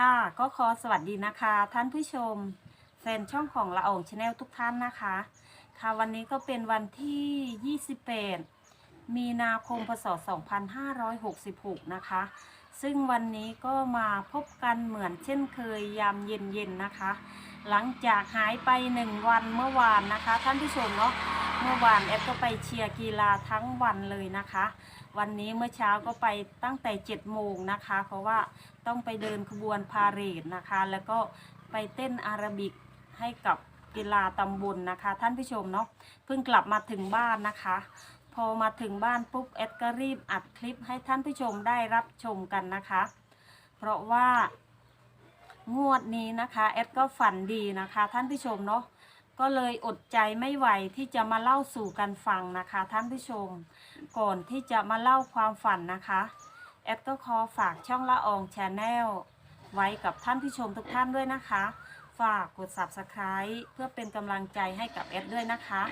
ค่ะก็ขอสวัสดีนะคะ ท่านผู้ชมแฟนช่องของละอองชาแนลทุกท่านนะคะ ค่ะวันนี้ก็เป็นวันที่ 28 มีนาคมพศ 2566 นะคะ ซึ่งวันนี้ก็มาพบกันเหมือนเช่นเคยยามเย็นๆนะคะ หลังจากหายไปหนึ่งวันเมื่อวานนะคะ ท่านผู้ชมเนาะ เมื่อวานแอดก็ไปเชียร์กีฬาทั้งวันเลยนะคะ วันนี้เมื่อเช้าก็ไปตั้งแต่7โมงนะคะ เพราะว่าต้องไปเดินขบวนพาเหรดนะคะ แล้วก็ไปเต้นอาราบิกให้กับกีฬาตำบลนะคะ ท่านผู้ชมเนาะเพิ่งกลับมาถึงบ้านนะคะ พอมาถึงบ้านปุ๊บแอดก็รีบอัดคลิปให้ท่านผู้ชมได้รับชมกันนะคะ เพราะว่างวดนี้นะคะแอดก็ฝันดีนะคะ ท่านผู้ชมเนาะ ก็เลยอดใจไม่ไหวที่จะมาเล่าสู่กันฟังนะคะ ท่านผู้ชม ก่อนที่จะมาเล่าความฝันนะคะ แอดก็ขอฝากช่องละอองชนแนลไว้กับท่านผู้ชมทุกท่านด้วยนะคะ ฝากกด subscribe เพื่อเป็นกำลังใจให้กับแอดด้วยนะคะ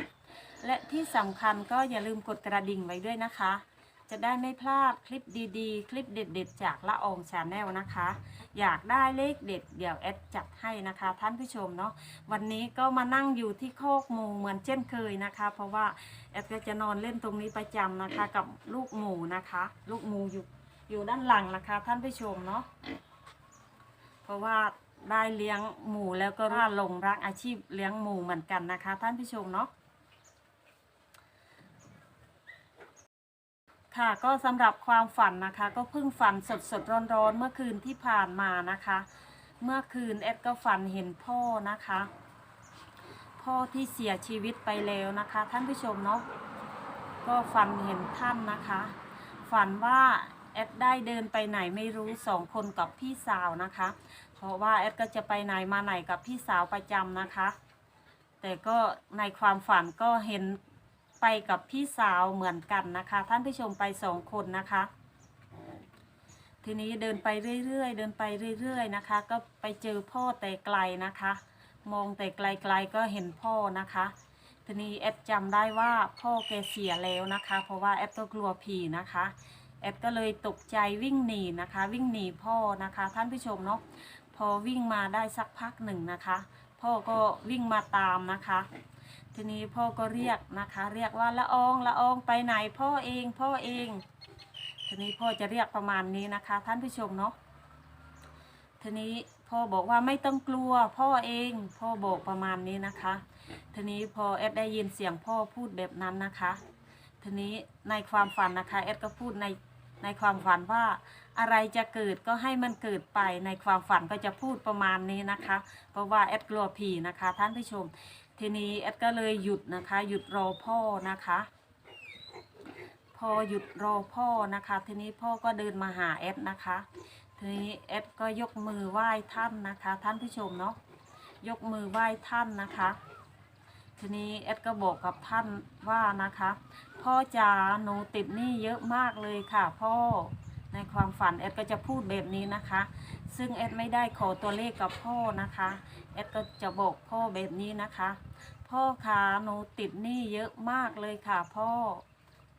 และที่สำคัญก็อย่าลืมกดกระดิ่งไว้ด้วยนะคะ จะได้ไม่พลาดคลิปดีๆ คลิปเด็ดๆ จากละอองชาแนลนะคะ อยากได้เลขเด็ดเดี๋ยวแอดจัดให้นะคะ ท่านผู้ชมเนาะวันนี้ก็มานั่งอยู่ที่โคกหมูเหมือนเช่นเคยนะคะ เพราะว่าแอดก็จะนอนเล่นตรงนี้ประจำนะคะ กับลูกหมูนะคะ ลูกหมูอยู่อยู่ด้านหลังนะคะ ท่านผู้ชมเนาะเพราะว่าได้เลี้ยงหมูแล้วก็ว่าหลงรักอาชีพเลี้ยงหมูเหมือนกันนะคะ ท่านผู้ชมเนาะ ค่ะก็สำหรับความฝันนะคะ ก็เพิ่งฝันสดสดร้อนร้อนเมื่อคืนที่ผ่านมานะคะ เมื่อคืนแอดก็ฝันเห็นพ่อนะคะ พ่อที่เสียชีวิตไปแล้วนะคะ ท่านผู้ชมเนาะก็ฝันเห็นท่านนะคะ ฝันว่าแอดได้เดินไปไหนไม่รู้สองคนกับพี่สาวนะคะ เพราะว่าแอดก็จะไปไหนมาไหนกับพี่สาวประจำนะคะ แต่ก็ในความฝันก็เห็น ไปกับพี่สาวเหมือนกันนะคะ ท่านผู้ชมไปสองคนนะคะ ทีนี้เดินไปเรื่อยๆ เดินไปเรื่อยๆนะคะ ก็ไปเจอพ่อแต่ไกลนะคะ มองแต่ไกลๆก็เห็นพ่อนะคะ ทีนี้แอดจำได้ว่าพ่อแกเสียแล้วนะคะ เพราะว่าแอดก็กลัวผีนะคะแอดก็เลยตกใจวิ่งหนีนะคะ วิ่งหนีพ่อนะคะ ท่านผู้ชมเนาะพอวิ่งมาได้สักพักหนึ่งนะคะ พ่อก็วิ่งมาตามนะคะ ทีนี้พ่อก็เรียกนะคะ เรียกว่าละอองละอองไปไหนพ่อเองพ่อเอง ทีนี้พ่อจะเรียกประมาณนี้นะคะ ท่านผู้ชมเนาะทีนี้พ่อบอกว่าไม่ต้องกลัวพ่อเอง พ่อบอกประมาณนี้นะคะทีนี้พอแอดได้ยินเสียงพ่อพูดแบบนั้นนะคะทีนี้ในความฝันนะคะแอดก็พูดในในความฝันว่าอะไรจะเกิดก็ให้มันเกิดไปในความฝันก็จะพูดประมาณนี้นะคะ เพราะว่าแอดกลัวผีนะคะ ท่านผู้ชม ทีนี้แอดก็เลยหยุดนะคะ หยุดรอพ่อนะคะ พอหยุดรอพ่อนะคะ ทีนี้พ่อก็เดินมาหาแอดนะคะ ทีนี้แอดก็ยกมือไหว้ท่านนะคะ ท่านผู้ชมเนาะยกมือไหว้ท่านนะคะ ทีนี้แอดก็บอกกับท่านว่านะคะ พ่อจ๋าหนูติดหนี้เยอะมากเลยค่ะ พ่อในความฝันแอดก็จะพูดแบบนี้นะคะ ซึ่งแอดไม่ได้ขอตัวเลขกับพ่อนะคะ แอดก็จะบอกพ่อแบบนี้นะคะ พ่อคะหนูติดหนี้เยอะมากเลยค่ะ พ่อ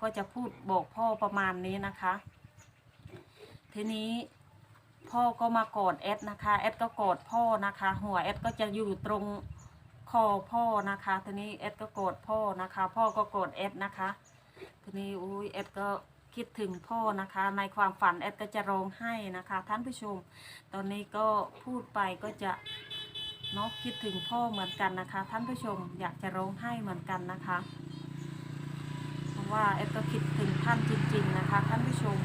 ก็จะพูดบอกพ่อประมาณนี้นะคะ ทีนี้พ่อก็มากอดแอดนะคะ แอดก็กอดพ่อนะคะ หัวแอดก็จะอยู่ตรงคอพ่อนะคะ ทีนี้แอดก็กอดพ่อนะคะ พ่อก็กอดแอดนะคะ ทีนี้อุ้ยแอดก็ คิดถึงพ่อนะคะ ในความฝันแอดก็จะร้องไห้นะคะ ท่านผู้ชม ตอนนี้ก็พูดไปก็จะเนาะคิดถึงพ่อเหมือนกันนะคะ ท่านผู้ชมอยากจะร้องไห้เหมือนกันนะคะ เพราะว่าแอดก็คิดถึงท่านจริง ๆนะคะ ท่านผู้ชม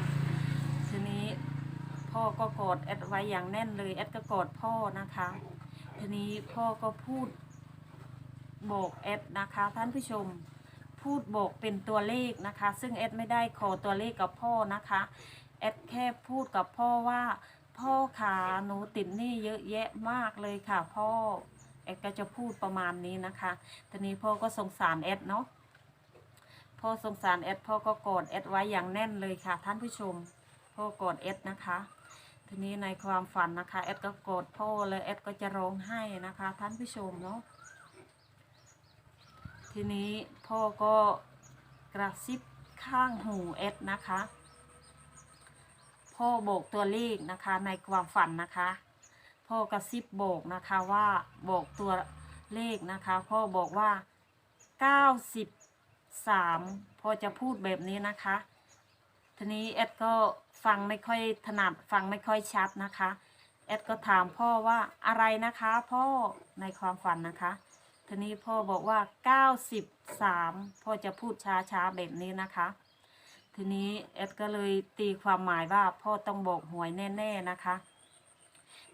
ทีนี้พ่อก็กอดแอดไว้อย่างแน่นเลยแอดก็กอดพ่อนะคะ ทีนี้พ่อก็พูดบอกแอดนะคะ ท่านผู้ชม พูดบอกเป็นตัวเลขนะคะ ซึ่งแอดไม่ได้ขอตัวเลขกับพ่อนะคะแอดแค่พูดกับพ่อว่า พ่อขาหนูติดหนี้เยอะแยะมากเลยค่ะ พ่อแอดก็จะพูดประมาณนี้นะคะทีนี้พ่อก็สงสารแอดเนาะพ่อสงสารแอดพ่อก็กอดแอดไว้อย่างแน่นเลยค่ะ ท่านผู้ชมพ่อกอดแอดนะคะทีนี้ในความฝันนะคะแอดก็กอดพ่อเลยแอดก็จะร้องไห้นะคะ ท่านผู้ชมเนาะ ทีนี้พ่อก็กระซิบข้างหูเอสนะคะ พ่อบอกตัวเลขนะคะในความฝันนะคะ พ่อกระซิบบอกนะคะว่าบอกตัวเลขนะคะ พ่อบอกว่า 93พ่อจะพูดแบบนี้นะคะ ทีนี้แอดก็ฟังไม่ค่อยถนัดฟังไม่ค่อยชัดนะคะแอดก็ถามพ่อว่าอะไรนะคะ พ่อในความฝันนะคะ ทีนี้พ่อบอกว่า 93 พ่อจะพูดช้าๆแบบนี้นะคะ ทีนี้แอดก็เลยตีความหมายว่าพ่อต้องบอกหวยแน่ๆนะคะ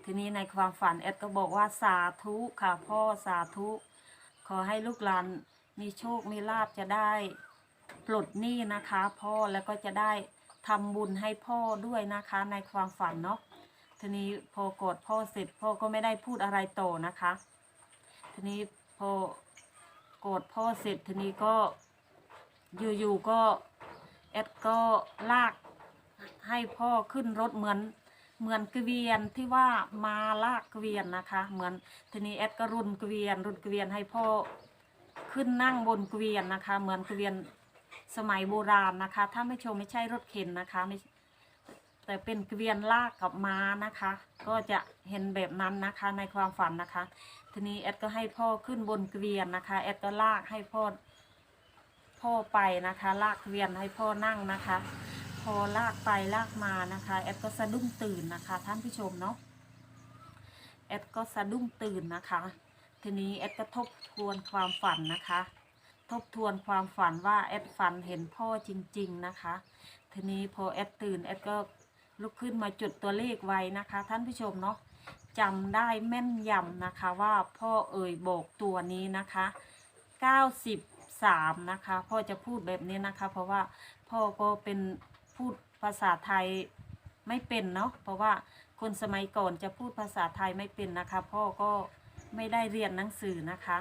ทีนี้ในความฝันแอดก็บอกว่าสาธุค่ะพ่อสาธุ ขอให้ลูกหลานมีโชคมีลาบจะได้ปลดหนี้นะคะ พ่อแล้วก็จะได้ทำบุญให้พ่อด้วยนะคะในความฝันเนาะทีนี้พอกดพ่อเสร็จพ่อก็ไม่ได้พูดอะไรโตอนะคะ ทีนี้ พอกดพ่อเสร็จทีนี้ก็อยู่ๆก็แอดก็ลากให้พ่อขึ้นรถเหมือนเหมือนเกวียนที่ว่ามาลากเกวียนนะคะ เหมือนทีนี้แอดก็รุนเกวียน รุนเกวียนให้พ่อขึ้นนั่งบนเกวียนนะคะ เหมือนเกวียนสมัยโบราณนะคะ ถ้าไม่ชมไม่ใช่รถเข็นนะคะไม่ แต่เป็นเกวียนลากกับม้านะคะ ก็จะเห็นแบบนั้นนะคะในความฝันนะคะ ทีนี้แอดก็ให้พ่อขึ้นบนเกวียนนะคะแอดก็ลากให้พ่อพ่อไปนะคะ ลากเกวียนให้พ่อนั่งนะคะ พอลากไปลากมานะคะแอดก็สะดุ้งตื่นนะคะ ท่านผู้ชมเนาะแอดก็สะดุ้งตื่นนะคะ ทีนี้แอดก็ทบทวนความฝันนะคะ ทบทวนความฝันว่าแอดฝันเห็นพ่อจริง ๆนะคะ ทีนี้พอแอดตื่นแอดก็ ลุกขึ้นมาจุดตัวเลขไว้นะคะ ท่านผู้ชมเนาะจำได้แม่นยำนะคะว่าพ่อเอ่ยบอกตัวนี้นะคะ 93 นะคะ พ่อจะพูดแบบนี้นะคะ เพราะว่าพ่อก็เป็นพูดภาษาไทยไม่เป็นเนาะเพราะว่าคนสมัยก่อนจะพูดภาษาไทยไม่เป็นนะคะ พ่อก็ไม่ได้เรียนหนังสือนะคะ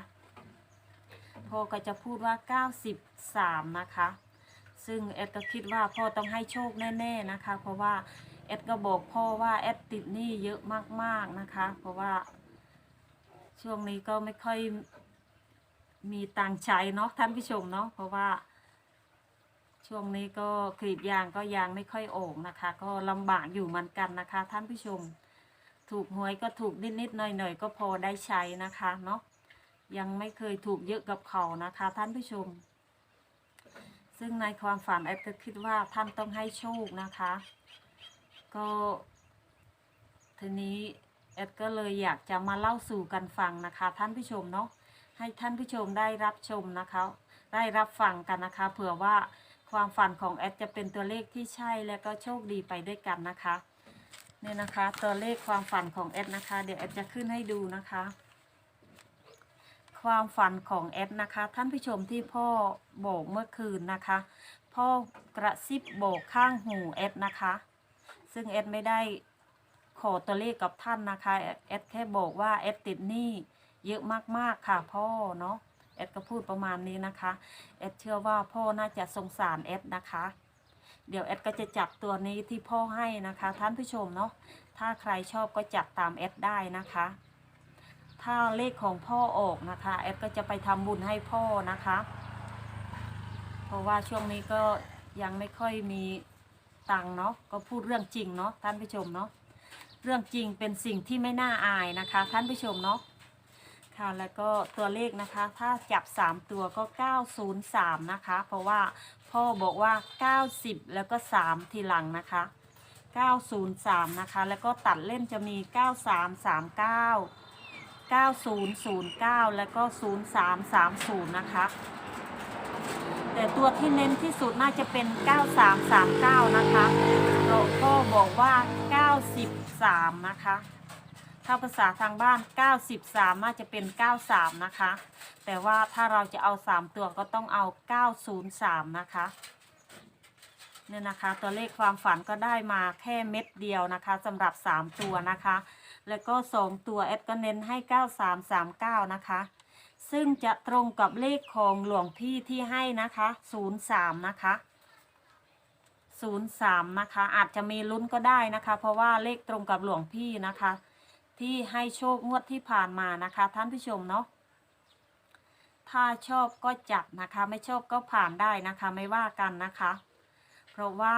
พ่อก็จะพูดว่า 93 นะคะ ซึ่งแอดก็คิดว่าพ่อต้องให้โชคแน่ ๆนะคะ เพราะว่า แอดก็บอกพ่อว่าแอดติดหนี้เยอะมากๆนะคะ เพราะว่าช่วงนี้ก็ไม่ค่อยมีตังค์ใช้เนาะท่านผู้ชมเนาะเพราะว่า ช่วงนี้ก็กรีดยางก็ยางไม่ค่อยโอ่งนะคะ ก็ลำบากอยู่เหมือนกันนะคะ ท่านผู้ชม ถูกหวยก็ถูกนิดๆหน่อยๆก็พอได้ใช้นะคะเนาะยังไม่เคยถูกเยอะกับเขานะคะ ท่านผู้ชม ซึ่งในความฝันแอดก็คิดว่าท่านต้องให้โชคนะคะ ก็ทีนี้แอดก็เลยอยากจะมาเล่าสู่กันฟังนะคะ ท่านผู้ชมเนาะให้ท่านผู้ชมได้รับชมนะคะ ได้รับฟังกันนะคะเผื่อว่าความฝันของแอดจะเป็นตัวเลขที่ใช่และก็โชคดีไปด้วยกันนะคะเนี่ยนะคะตัวเลขความฝันของแอดนะคะ เดี๋ยวแอดจะขึ้นให้ดูนะคะ ความฝันของแอดนะคะ ท่านผู้ชมที่พ่อบอกเมื่อคืนนะคะ พ่อกระซิบบอกข้างหูแอดนะคะ ซึ่งแอดไม่ได้ขอตัวเลขกับท่านนะคะแอดแอดแค่บอกว่าแอดติดหนี้เยอะมากๆค่ะพ่อเนาะแอดก็พูดประมาณนี้นะคะแอดเชื่อว่าพ่อน่าจะสงสารแอดนะคะ เดี๋ยวแอดก็จะจับตัวนี้ที่พ่อให้นะคะ ท่านผู้ชมเนาะถ้าใครชอบก็จัดตามแอดได้นะคะ ถ้าเลขของพ่อออกนะคะแอดก็จะไปทำบุญให้พ่อนะคะ เพราะว่าช่วงนี้ก็ยังไม่ค่อยมี ตังเนาะก็พูดเรื่องจริงเนาะท่านผู้ชมเนาะเรื่องจริงเป็นสิ่งที่ไม่น่าอายนะคะ ท่านผู้ชมเนาะค่ะแล้วก็ตัวเลขนะคะ ถ้าจับ 3 ตัวก็ 903 นะคะ เพราะว่าพ่อบอกว่า 90 แล้วก็ 3 ทีหลังนะคะ 903 นะคะ แล้วก็ตัดเล่นจะมี 9339 9009 แล้วก็ 0330 นะคะ แต่ตัวที่เน้นที่สุดน่าจะเป็น 9339 นะคะเราก็บอกว่า 93 นะคะ ถ้าภาษาทางบ้าน 93 น่าจะเป็น 93 นะคะ แต่ว่าถ้าเราจะเอา 3 ตัวก็ต้องเอา 903 นะคะเนี่ยนะคะตัวเลขความฝันก็ได้มาแค่เม็ดเดียวนะคะสำหรับ 3 ตัวนะคะ แล้วก็ 2 ตัวแอดก็เน้นให้ 9339 นะคะ ซึ่งจะตรงกับเลขของหลวงพี่ที่ให้นะคะ 03 นะคะ 03 นะคะ อาจจะมีลุ้นก็ได้นะคะ เพราะว่าเลขตรงกับหลวงพี่นะคะ ที่ให้โชคงวดที่ผ่านมานะคะ ท่านผู้ชมเนาะ ถ้าชอบก็จัดนะคะ ไม่ชอบก็ผ่านได้นะคะ ไม่ว่ากันนะคะ เพราะว่า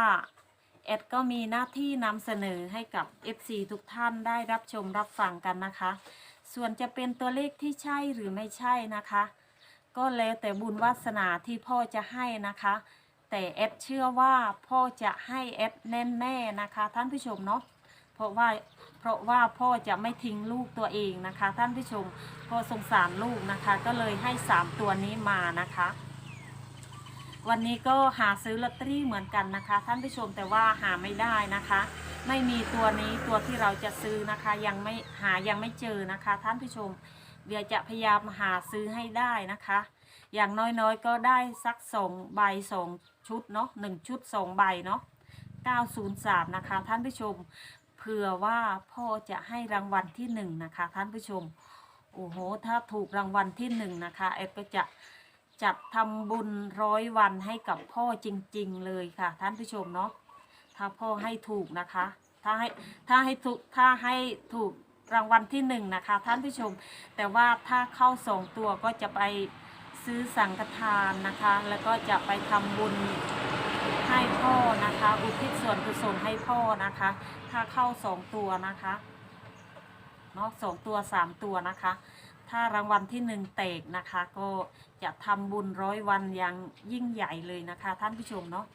แอดก็มีหน้าที่นำเสนอให้กับ FC ทุกท่านได้รับชมรับฟังกันนะคะ ส่วนจะเป็นตัวเลขที่ใช่หรือไม่ใช่นะคะ ก็แล้วแต่บุญวาสนาที่พ่อจะให้นะคะ แต่แอดเชื่อว่าพ่อจะให้แอดแน่ๆนะคะ ท่านผู้ชมเนาะเพราะว่าเพราะว่าพ่อจะไม่ทิ้งลูกตัวเองนะคะ ท่านผู้ชมพ่อสงสารลูกนะคะ ก็เลยให้สามตัวนี้มานะคะ วันนี้ก็หาซื้อลอตเตอรี่เหมือนกันนะคะ ท่านผู้ชมแต่ว่าหาไม่ได้นะคะ ไม่มีตัวนี้ตัวที่เราจะซื้อนะคะยังไม่หายังไม่เจอนะคะ ท่านผู้ชม เดี๋ยวจะพยายามหาซื้อให้ได้นะคะ อย่างน้อยๆก็ได้สักสองใบสองชุดเนาะหนึ่งชุดสองใบเนาะ903 นะคะ ท่านผู้ชมเผื่อว่าพ่อจะให้รางวัลที่หนึ่งนะคะ ท่านผู้ชม โอ้โห ถ้าถูกรางวัลที่หนึ่งนะคะเอ็ดก็จะจัดทำบุญร้อยวันให้กับพ่อจริง ๆ เลยค่ะ ท่านผู้ชมเนาะ ถ้าพ่อให้ถูกนะคะ ถ้าให้ถ้าให้ถูกถ้าให้ถูกรางวัลที่หนึ่งนะคะ ท่านผู้ชม แต่ว่าถ้าเข้าสองตัวก็จะไปซื้อสังฆทานนะคะ แล้วก็จะไปทำบุญให้พ่อนะคะ อุทิศส่วนกุศลให้พ่อนะคะ ถ้าเข้าสองตัวนะคะเนาะสองตัวสามตัวนะคะ ถ้ารางวัลที่หนึ่งเตกนะคะ ก็จะทำบุญร้อยวันอย่างยิ่งใหญ่เลยนะคะ ท่านผู้ชมเนาะ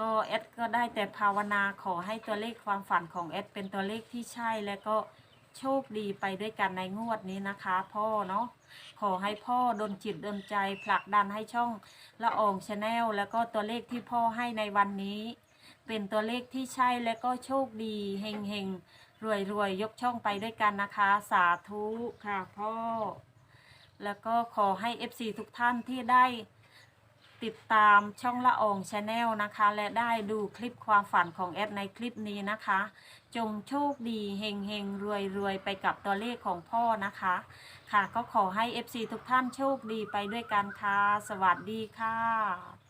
ก็เอดก็ได้แต่ภาวนาขอให้ตัวเลขความฝันของเอดเป็นตัวเลขที่ใช่และก็โชคดีไปด้วยกันในงวดนี้นะคะ พ่อเนาะขอให้พ่อดนจิตดนใจผลักดันให้ช่องละอองชาแนลแล้วก็ตัวเลขที่พ่อให้ในวันนี้ เป็นตัวเลขที่ใช่และก็โชคดีเฮงเฮงรวยรวยยกช่องไปด้วยกันนะคะ สาธุค่ะพ่อ แล้วก็ขอให้ FC ทุกท่านที่ได้ ติดตามช่องละอองชาแนลนะคะ และได้ดูคลิปความฝันของแอดในคลิปนี้นะคะ จงโชคดีเฮงเฮงรวยรวยไปกับตัวเลขของพ่อนะคะ ค่ะก็ขอให้ FC ทุกท่านโชคดีไปด้วยกันค่ะ สวัสดีค่ะ